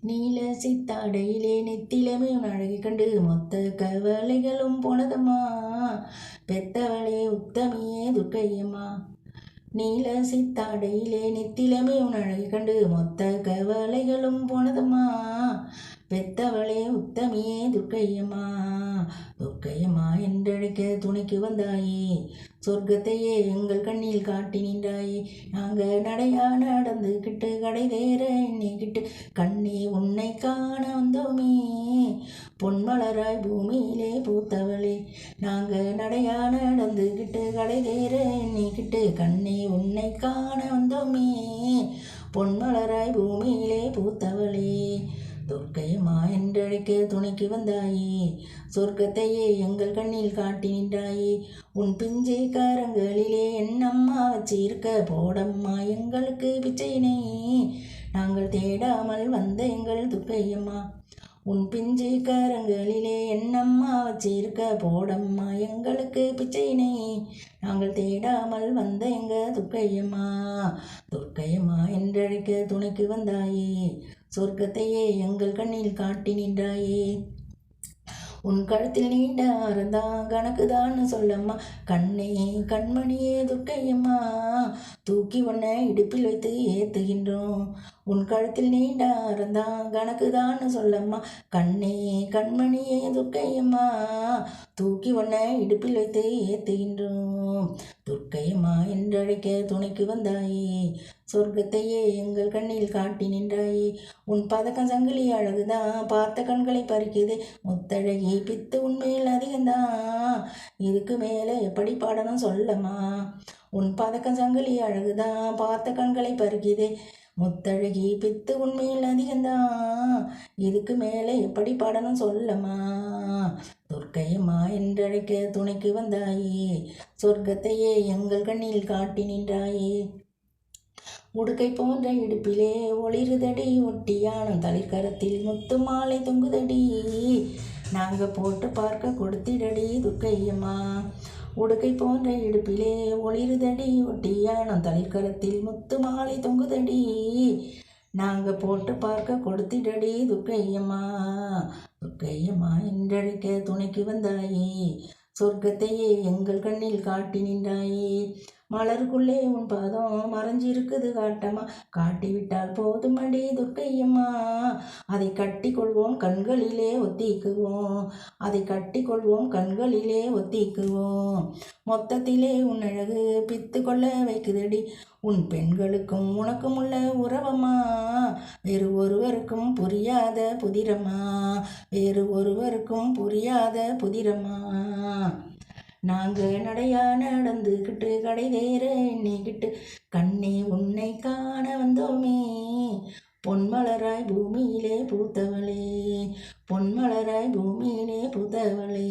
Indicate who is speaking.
Speaker 1: நீல சித்தாடையிலே நெத்திலமே உன் அழகை கண்டு மொத்த கவலைகளும் போனதம்மா. பெத்தவளே உத்தமியே துர்க்கையம்மா. நீல சித்தாடையிலே நெத்திலமே உன் அழகை கண்டு மொத்த கவலைகளும் போனதம்மா. பெத்தவளே உத்தமியே துர்க்கையம்மா. துர்க்கையம்மா என்றழைக்க துணைக்கு வந்தாயே. சொர்க்கத்தையே எங்கள் கண்ணில் காட்டி நின்றாயே. நாங்கள் நடையா நடந்துக்கிட்டு கடை தேர எண்ணிக்கிட்டு கண்ணே உன்னை காண வந்தோமே. பொன்மலராய் பூமியிலே பூத்தவளே நாங்கள் நடையா நடந்துக்கிட்டு கடை தேர எண்ணிக்கிட்டு கண்ணே உன்னை காண வந்தோமே. பொன்மலராய் பூமியிலே பூத்தவளே துர்க்கையம்மா என்றழைக்க துணைக்கு வந்தாயே. சொர்க்கத்தையே எங்கள் கண்ணில் காட்டி நின்றாயே. உன் பிஞ்சை காரங்களிலே என்னம்மா வச்சிருக்க போடம்மா எங்களுக்கு பிச்சையினை. நாங்கள் தேடாமல் வந்த எங்கள் துர்க்கையம்மா உன் பிஞ்சை காரங்களிலே என்னம்மா வச்சிருக்க போடம்மா எங்களுக்கு பிச்சையினை. நாங்கள் தேடாமல் வந்த எங்க துர்க்கையம்மா துர்க்கையம்மா என்றழைக்க துணைக்கு வந்தாயே. சொர்க்கத்தையே எங்கள் கண்ணில் காட்டி நின்றாயே. உன் கழுத்தில் நீண்ட ஆரந்தான் கணக்குதான்னு சொல்லம்மா. கண்ணே கண்மணியே துர்க்கையம்மா. தூக்கி உன்னை இடுப்பில் வைத்து ஏத்துகின்றோம். உன் கழுத்தில் நீண்ட ஆரந்தான் கணக்குதான்னு சொல்லம்மா. கண்ணே கண்மணியே துர்க்கையம்மா. தூக்கி உன்னை இடுப்பில் வைத்து ஏத்துகின்றோம். துர்க்கையம்மா என்றழைக்க துணைக்கு வந்தாயே. சொர்க்கத்தையே எங்கள் கண்ணில் காட்டி நின்றாயே. உன் பதக்கம் சங்கிலி அழகுதான் பார்த்த கண்களை பறிக்குது. முத்தழகி பித்து உண்மையில் அதிகம்தான் இதுக்கு மேலே எப்படி பாடணும் சொல்லம்மா? உன் பதக்கம் சங்கிலி அழகுதான் பார்த்த கண்களை பறிக்குதே. முத்தழகி பித்து உண்மையில் அதிகம்தான் இதுக்கு மேலே எப்படி பாடணும் சொல்லம்மா? துர்க்கையம்மா என்றழைக்க துணைக்கு வந்தாயே. சொர்க்கத்தையே எங்கள் கண்ணில் காட்டி நின்றாயே. உடுக்கை போன்ற இடுப்பிலே ஒளிருதடி ஒட்டியானம் தளிர்கரத்தில் முத்து மாலை தொங்குதடி. நாங்கள் போட்டு பார்க்க கொடுத்திடடி துர்க்கையம்மா. உடுக்கை போன்ற இடுப்பிலே ஒளிருதடி ஒட்டியானம் தளிர்கரத்தில் முத்து மாலை தொங்குதடி. நாங்கள் போட்டு பார்க்க கொடுத்திடடி துக்கையம்மா துக்கையம்மா என்றழைக்க துணைக்கு வந்தாயே. சொர்க்கத்தையே எங்கள் கண்ணில் காட்டி நின்றாயே. மலருக்குள்ளே உன் பாதம் மறைஞ்சிருக்குது விட்டால் காட்டிவிட்டால் அடி துர்க்கையம்மா. அதை கட்டி கொள்வோம் கண்களிலே ஒத்திக்குவோம். அதை கட்டி கொள்வோம் கண்களிலே ஒத்திக்குவோம். மொத்தத்திலே உன் அழகு பித்து கொள்ள வைக்குதடி. உன் பெண்களுக்கும் உனக்கும் உள்ள உறவம்மா. வேறு ஒருவருக்கும் புரியாத புதிரம்மா. வேறு ஒருவருக்கும் புரியாத புதிரம்மா. நாங்கள் நடையா நடந்துக்கிட்டு கடை வேற எண்ணிக்கிட்டு கண்ணே உன்னை காண வந்தோமே. பொன்மலராய் பூமியிலே பூத்தவளே பொன்மலராய் பூமியிலே பூத்தவளே.